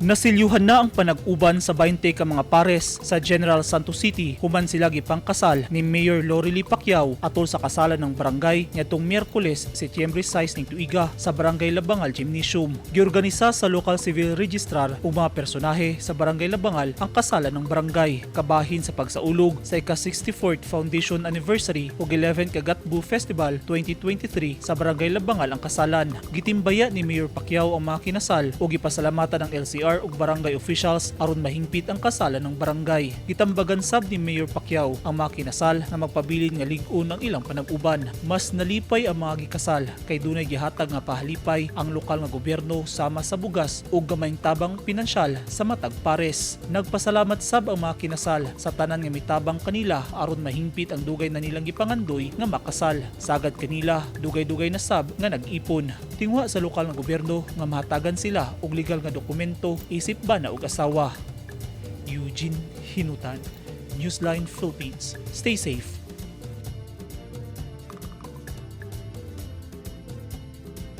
Nasilyuhan na ang panag-uban sa 20 ka mga pares sa General Santos City human sila gipang kasal ni Mayor Lorely Pacquiao atol sa kasalan ng barangay nitong Miyerkules, Setyembre 6 ning tuiga sa Barangay Labangal Gymnasium. Giorganisa sa local civil registrar o mga personahe sa Barangay Labangal ang kasalan ng barangay kabahin sa pagsaulog sa ika-64th Foundation Anniversary o 11 Kagatbu Festival 2023 sa Barangay Labangal ang kasalan. Gitimbaya ni Mayor Pacquiao ang mga kinasal o gipasalamatan ng LCR ug barangay officials aron mahingpit ang kasalan ng barangay. Gitambagan sab ni Mayor Pacquiao ang mga kinasal na magpabilin nga lig-on ang ilang panag-uban. Mas nalipay ang mga gikasal kay dunay gihatag nga pahalipay ang lokal nga gobyerno sama sa bugas ug gamayng tabang pinansyal sa matag pares. Nagpasalamat sab ang mga kinasal sa tanan nga mitabang kanila aron mahingpit ang dugay na nilang gipangandoy nga makasal. Sagad kanila dugay-dugay na sab nga nag-ipon. Tingwa sa lokal nga gobyerno nga mahatagan sila og legal nga dokumento isip ba na og asawa. Eugene Hinutan, Newsline Philippines. Stay safe